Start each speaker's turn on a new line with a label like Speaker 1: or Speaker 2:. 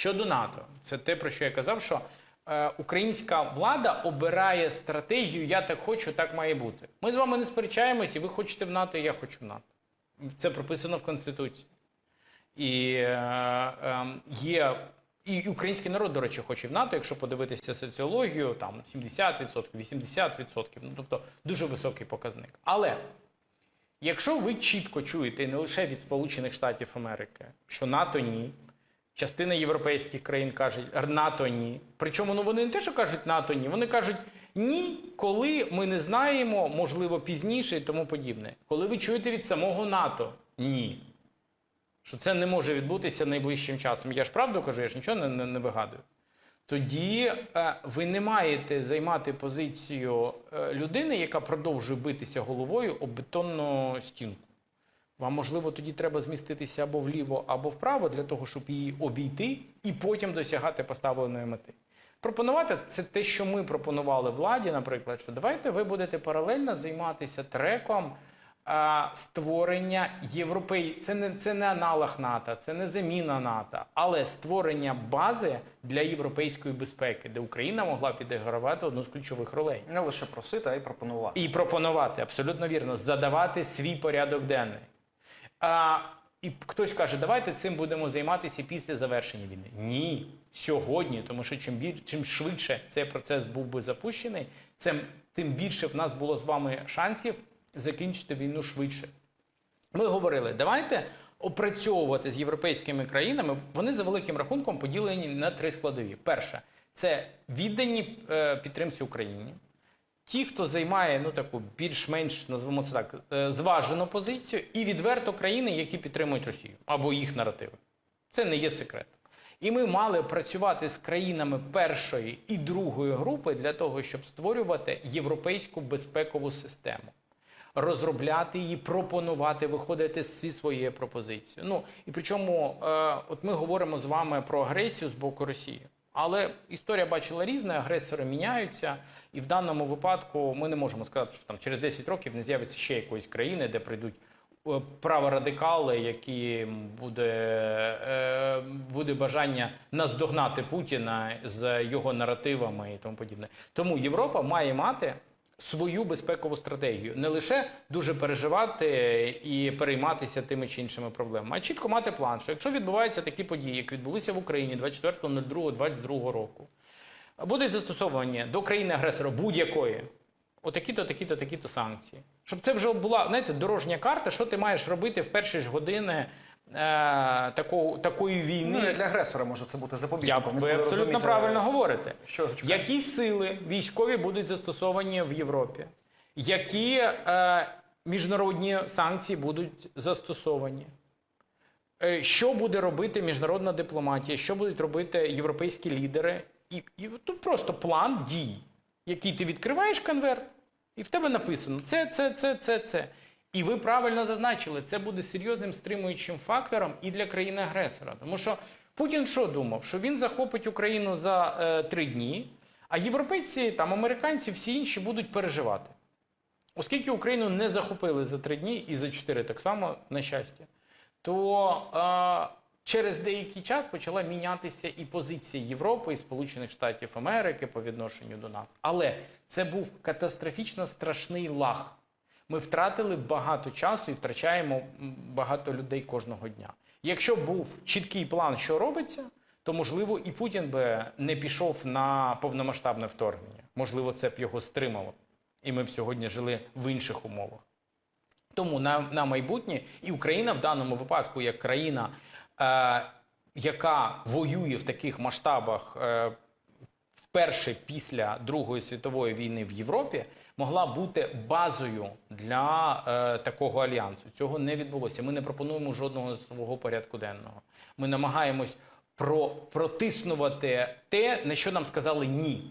Speaker 1: Щодо НАТО, це те, про що я казав, що е, українська влада обирає стратегію Я так хочу, так має бути. Ми з вами не сперечаємось, і ви хочете в НАТО, я хочу в НАТО. Це прописано в Конституції. І е, е, є. І український народ, до речі, хоче в НАТО, якщо подивитися соціологію, там 70%, 80%, ну тобто дуже високий показник. Але якщо ви чітко чуєте і не лише від Сполучених Штатів Америки, що НАТО ні, частина європейських країн каже НАТО ні. Причому ну вони не те, що кажуть НАТО ні, вони кажуть ні, коли ми не знаємо, можливо, пізніше і тому подібне. Коли ви чуєте від самого НАТО ні. Що це не може відбутися найближчим часом. Я ж правду кажу, я ж нічого не, не, не вигадую. Тоді е, ви не маєте займати позицію е, людини, яка продовжує битися головою об бетонну стінку. Вам, можливо, тоді треба зміститися або вліво, або вправо для того, щоб її обійти і потім досягати поставленої мети. Пропонувати це те, що ми пропонували владі, наприклад, що давайте ви будете паралельно займатися треком а, створення європей. Це не, це не аналог НАТО, це не заміна НАТО, але створення бази для європейської безпеки, де Україна могла б відігравати одну з ключових ролей.
Speaker 2: Не лише просити, а й пропонувати.
Speaker 1: І пропонувати, абсолютно вірно, задавати свій порядок денний. А, і хтось каже, давайте цим будемо займатися після завершення війни. Ні, сьогодні, тому що чим біль, чим швидше цей процес був би запущений, цим, тим більше в нас було з вами шансів закінчити війну швидше. Ми говорили, давайте опрацьовувати з європейськими країнами. Вони за великим рахунком поділені на три складові. Перше, це віддані е, підтримці Україні. Ті, хто займає ну таку більш-менш назвемо це так е, зважену позицію, і відверто країни, які підтримують Росію або їх наративи. Це не є секретом. І ми мали працювати з країнами першої і другої групи для того, щоб створювати європейську безпекову систему, розробляти її, пропонувати, виходити зі своєю пропозицією. Ну і причому, е, от ми говоримо з вами про агресію з боку Росії. Але історія бачила різне, агресори міняються, і в даному випадку ми не можемо сказати, що там через 10 років не з'явиться ще якоїсь країни, де прийдуть е, праворадикали, які буде, е, буде бажання наздогнати Путіна з його наративами і тому подібне. Тому Європа має мати свою безпекову стратегію, не лише дуже переживати і перейматися тими чи іншими проблемами, а чітко мати план, що якщо відбуваються такі події, як відбулися в Україні 24.02.22 року, будуть застосовані до країни-агресора будь-якої. Отакі-то, такі-то, такі-то санкції. Щоб це вже була, знаєте, дорожня карта, що ти маєш робити в перші ж години е, такого, такої війни.
Speaker 2: Ну, для агресора може це бути запобіжником.
Speaker 1: Ви абсолютно правильно говорите.
Speaker 2: що.
Speaker 1: Які сили військові будуть застосовані в Європі? Які е, міжнародні санкції будуть застосовані? Е, що буде робити міжнародна дипломатія? Що будуть робити європейські лідери? І, і тут просто план дій, який ти відкриваєш конверт, і в тебе написано це, це, це, це, це. І ви правильно зазначили, це буде серйозним стримуючим фактором і для країни-агресора. Тому що Путін що думав? Що він захопить Україну за е, три дні, а європейці, там, американці, всі інші будуть переживати. Оскільки Україну не захопили за три дні і за чотири так само, на щастя, то е, через деякий час почала мінятися і позиція Європи і Сполучених Штатів Америки по відношенню до нас. Але це був катастрофічно страшний лаг. Ми втратили багато часу і втрачаємо багато людей кожного дня. Якщо був чіткий план, що робиться, то можливо і Путін би не пішов на повномасштабне вторгнення. Можливо, це б його стримало, і ми б сьогодні жили в інших умовах. Тому на, на майбутнє і Україна в даному випадку, як країна, е, яка воює в таких масштабах е, вперше після Другої світової війни в Європі, могла бути базою для е, такого альянсу. Цього не відбулося. Ми не пропонуємо жодного свого порядку денного. Ми намагаємось про, протиснувати те, на що нам сказали ні.